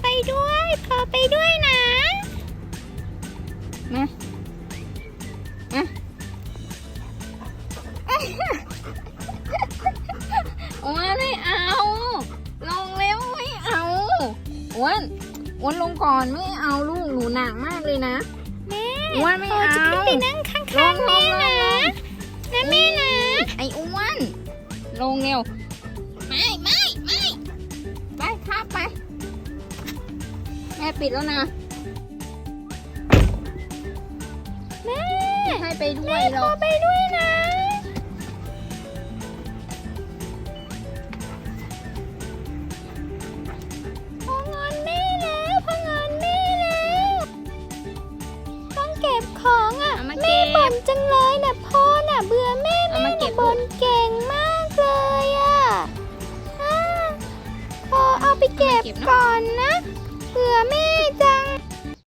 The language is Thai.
ไปด้วยพอไปด้วยนะ มามาอ้วนไม่เอา ลงเร็วไม่เอาอ้วนอ้วนลงก่อนไม่เอาลูกหนูหนักมากเลยนะ แม่อ้วนไม่พอจะเอาขึ้นไปนั่งข้างๆแม่นะนะแม่นะ ไอ้อ้วน ลงเร็ว ไม่ไม่ไม่ไปครับไปแม่ปิดแล้วนะ แม่ไม่ให้ไปด้วแม่ยหรพออกไปด้วยนะ พองอนแม่แล้วพองอนแม่แล้ว ต้องเก็บของอะ เอามาแม่เก็บ่บนจังเลยนะพ่อน่ะเบื่อแม่เอาแม่มาเก็น่ะบบ่นเก่งมากเลยอะอ่าพอเอาไปเก็บก่อนนะเผื่อแม่จะ mami.